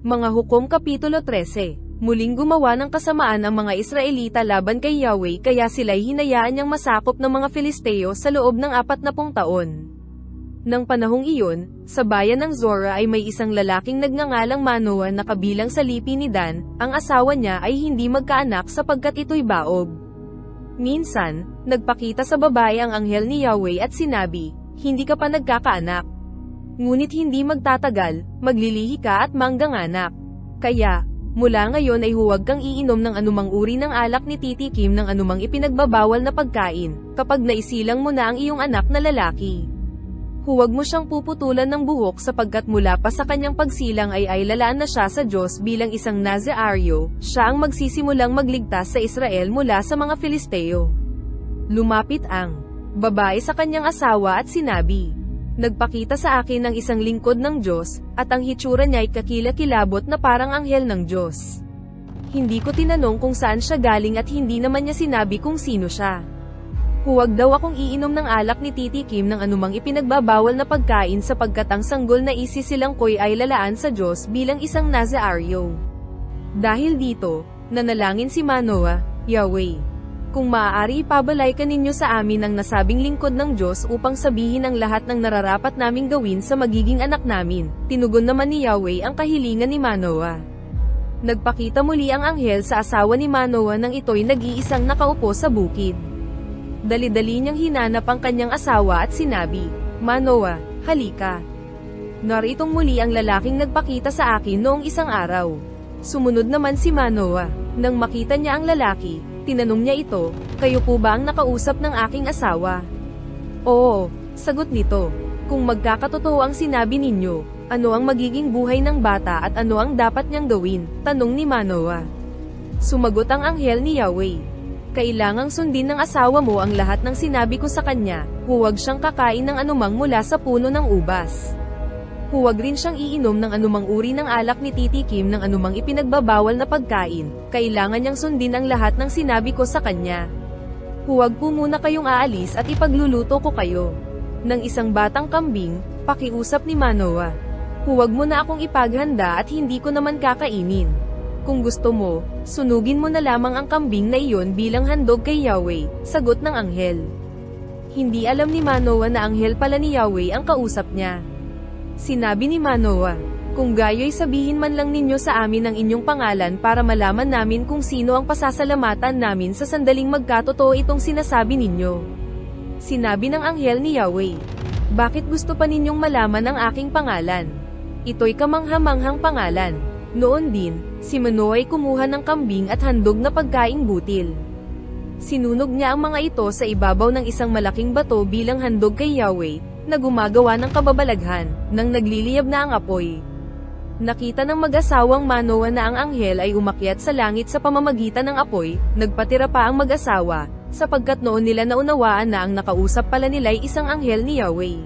Mga Hukom Kapitulo 13 Muling gumawa ng kasamaan ang mga Israelita laban kay Yahweh kaya sila'y hinayaan niyang masakop ng mga Filisteo sa loob ng apat na pung taon. Nang panahong iyon, sa bayan ng Zora ay may isang lalaking nagngangalang Manoa na kabilang sa lipi ni Dan, ang asawa niya ay hindi magkaanak sapagkat ito'y baog. Minsan, nagpakita sa babae ang anghel ni Yahweh at sinabi, Hindi ka pa nagkakaanak. Ngunit hindi magtatagal, maglilihi ka at mangganganak. Kaya, mula ngayon ay huwag kang iinom ng anumang uri ng alak ni Titi Kim ng anumang ipinagbabawal na pagkain, kapag naisilang mo na ang iyong anak na lalaki. Huwag mo siyang puputulan ng buhok sapagkat mula pa sa kanyang pagsilang ay ay na siya sa Diyos bilang isang Nazaaryo, siya ang magsisimulang magligtas sa Israel mula sa mga Filisteo. Lumapit ang babae sa kanyang asawa at sinabi, Nagpakita sa akin ng isang lingkod ng Diyos, at ang hitsura niya ay kakilakilabot na parang anghel ng Diyos. Hindi ko tinanong kung saan siya galing at hindi naman niya sinabi kung sino siya. Huwag daw akong iinom ng alak ni Titi Kim ng anumang ipinagbabawal na pagkain sapagkat ang sanggol na isisilang ko'y ay lalaan sa Diyos bilang isang Nazaaryo. Dahil dito, nanalangin si Manoah, Yahweh. Kung maaari ipabalay ka ninyo sa amin ang nasabing lingkod ng Diyos upang sabihin ang lahat ng nararapat naming gawin sa magiging anak namin, tinugon naman ni Yahweh ang kahilingan ni Manoah. Nagpakita muli ang anghel sa asawa ni Manoah nang ito'y nag-iisang nakaupo sa bukid. Dali-dali niyang hinanap ang kanyang asawa at sinabi, Manoah, halika. Naritong muli ang lalaking nagpakita sa akin noong isang araw. Sumunod naman si Manoah. Nang makita niya ang lalaki, tinanong niya ito, kayo po ba ang nakausap ng aking asawa? Oo, sagot nito. Kung magkakatotoo ang sinabi ninyo, ano ang magiging buhay ng bata at ano ang dapat niyang gawin? Tanong ni Manoah. Sumagot ang anghel ni Yahweh. Kailangang sundin ng asawa mo ang lahat ng sinabi ko sa kanya, huwag siyang kakain ng anumang mula sa puno ng ubas. Huwag rin siyang iinom ng anumang uri ng alak ni Titi Kim ng anumang ipinagbabawal na pagkain, kailangan niyang sundin ang lahat ng sinabi ko sa kanya. Huwag po muna kayong aalis at ipagluluto ko kayo. Ng isang batang kambing, pakiusap ni Manoah. Huwag mo na akong ipaghanda at hindi ko naman kakainin. Kung gusto mo, sunugin mo na lamang ang kambing na iyon bilang handog kay Yahweh, sagot ng anghel. Hindi alam ni Manoah na anghel pala ni Yahweh ang kausap niya. Sinabi ni Manoah, kung gayo'y sabihin man lang ninyo sa amin ang inyong pangalan para malaman namin kung sino ang pasasalamatan namin sa sandaling magkatotoo itong sinasabi ninyo. Sinabi ng anghel ni Yahweh, Bakit gusto pa ninyong malaman ang aking pangalan? Ito'y kamanghamanghang pangalan. Noon din, si Manoah ay kumuha ng kambing at handog na pagkaing butil. Sinunog niya ang mga ito sa ibabaw ng isang malaking bato bilang handog kay Yahweh, na gumagawa ng kababalaghan, nang nagliliyab na ang apoy. Nakita ng mag-asawang Manoah na ang anghel ay umakyat sa langit sa pamamagitan ng apoy, nagpatira pa ang mag-asawa, sapagkat noon nila naunawaan na ang nakausap pala nila ay isang anghel ni Yahweh.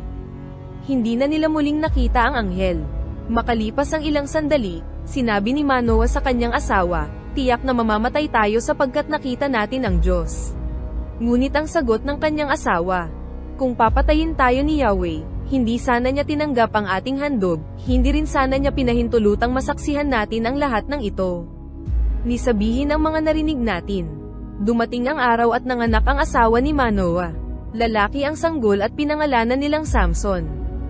Hindi na nila muling nakita ang anghel. Makalipas ang ilang sandali, sinabi ni Manoah sa kanyang asawa, tiyak na mamamatay tayo sapagkat nakita natin ang Diyos. Ngunit ang sagot ng kanyang asawa, kung papatayin tayo ni Yahweh, hindi sana niya tinanggap ang ating handog, hindi rin sana niya pinahintulutang masaksihan natin ang lahat ng ito. Ni sabihin ang mga narinig natin. Dumating ang araw at nanganak ang asawa ni Manoah. Lalaki ang sanggol at pinangalanan nilang Samson.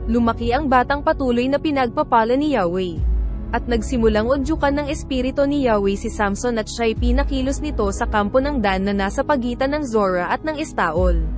Lumaki ang batang patuloy na pinagpapala ni Yahweh. At nagsimulang udyukan ng espiritu ni Yahweh si Samson at siya'y pinakilos nito sa kampo ng Dan na nasa pagitan ng Zora at ng Estaol.